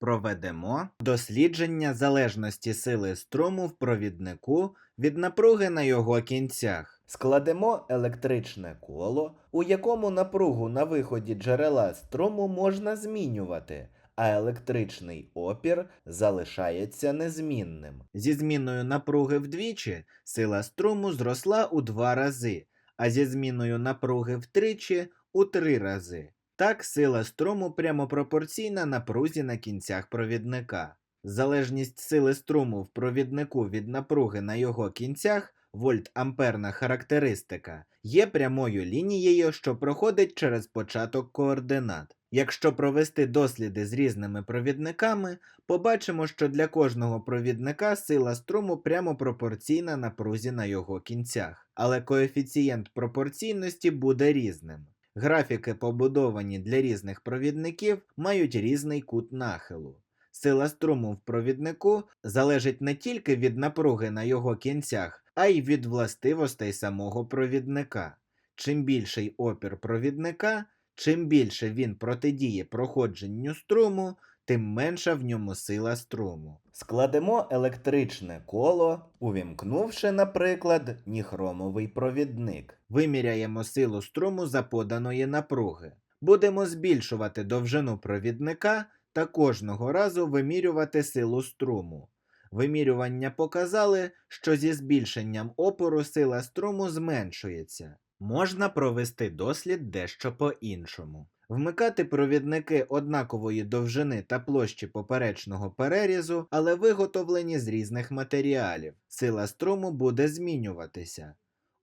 Проведемо дослідження залежності сили струму в провіднику від напруги на його кінцях. Складемо електричне коло, у якому напругу на виході джерела струму можна змінювати, а електричний опір залишається незмінним. Зі зміною напруги вдвічі сила струму зросла у два рази, а зі зміною напруги втричі у три рази. Так, сила струму прямо пропорційна напрузі на кінцях провідника. Залежність сили струму в провіднику від напруги на його кінцях, вольт-амперна характеристика, є прямою лінією, що проходить через початок координат. Якщо провести досліди з різними провідниками, побачимо, що для кожного провідника сила струму прямо пропорційна напрузі на його кінцях, але коефіцієнт пропорційності буде різним. Графіки, побудовані для різних провідників, мають різний кут нахилу. Сила струму в провіднику залежить не тільки від напруги на його кінцях, а й від властивостей самого провідника. Чим більший опір провідника, чим більше він протидіє проходженню струму, тим менша в ньому сила струму. Складемо електричне коло, увімкнувши, наприклад, ніхромовий провідник. Виміряємо силу струму за поданої напруги. Будемо збільшувати довжину провідника та кожного разу вимірювати силу струму. Вимірювання показали, що зі збільшенням опору сила струму зменшується. Можна провести дослід дещо по-іншому. Вмикати провідники однакової довжини та площі поперечного перерізу, але виготовлені з різних матеріалів. Сила струму буде змінюватися.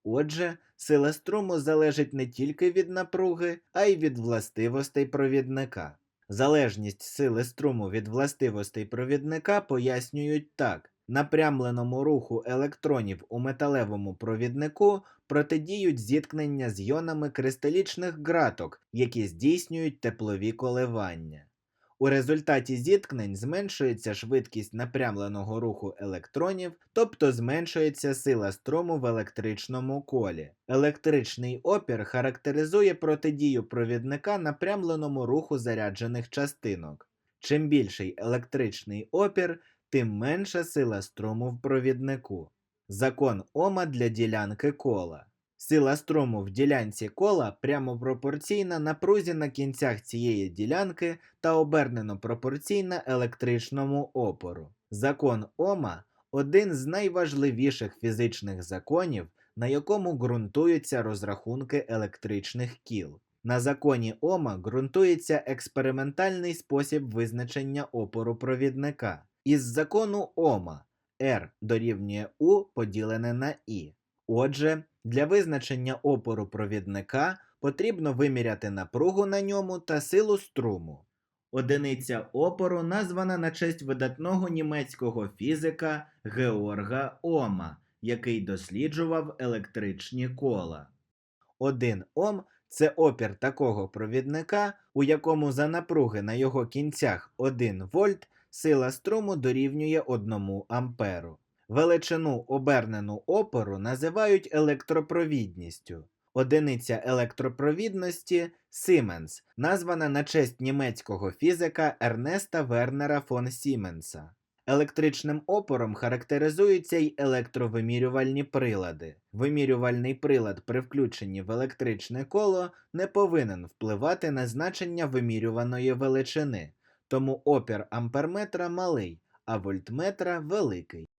Отже, сила струму залежить не тільки від напруги, а й від властивостей провідника. Залежність сили струму від властивостей провідника пояснюють так: напрямленому руху електронів у металевому провіднику протидіють зіткнення з йонами кристалічних ґраток, які здійснюють теплові коливання. У результаті зіткнень зменшується швидкість напрямленого руху електронів, тобто зменшується сила струму в електричному колі. Електричний опір характеризує протидію провідника напрямленому руху заряджених частинок. Чим більший електричний опір, тим менша сила струму в провіднику. Закон Ома для ділянки кола. Сила струму в ділянці кола прямо пропорційна напрузі на кінцях цієї ділянки та обернено пропорційна електричному опору. Закон Ома один з найважливіших фізичних законів, на якому ґрунтуються розрахунки електричних кіл. На законі Ома ґрунтується експериментальний спосіб визначення опору провідника. Із закону Ома R дорівнює U поділене на I. Отже, для визначення опору провідника потрібно виміряти напругу на ньому та силу струму. Одиниця опору названа на честь видатного німецького фізика Георга Ома, який досліджував електричні кола. 1 Ом це опір такого провідника, у якому за напруги на його кінцях 1 вольт сила струму дорівнює 1 амперу. Величину обернену опору називають електропровідністю. Одиниця електропровідності Сіменс, названа на честь німецького фізика Ернеста Вернера фон Сіменса. Електричним опором характеризуються й електровимірювальні прилади. Вимірювальний прилад при включенні в електричне коло не повинен впливати на значення вимірюваної величини, тому опір амперметра малий, а вольтметра великий.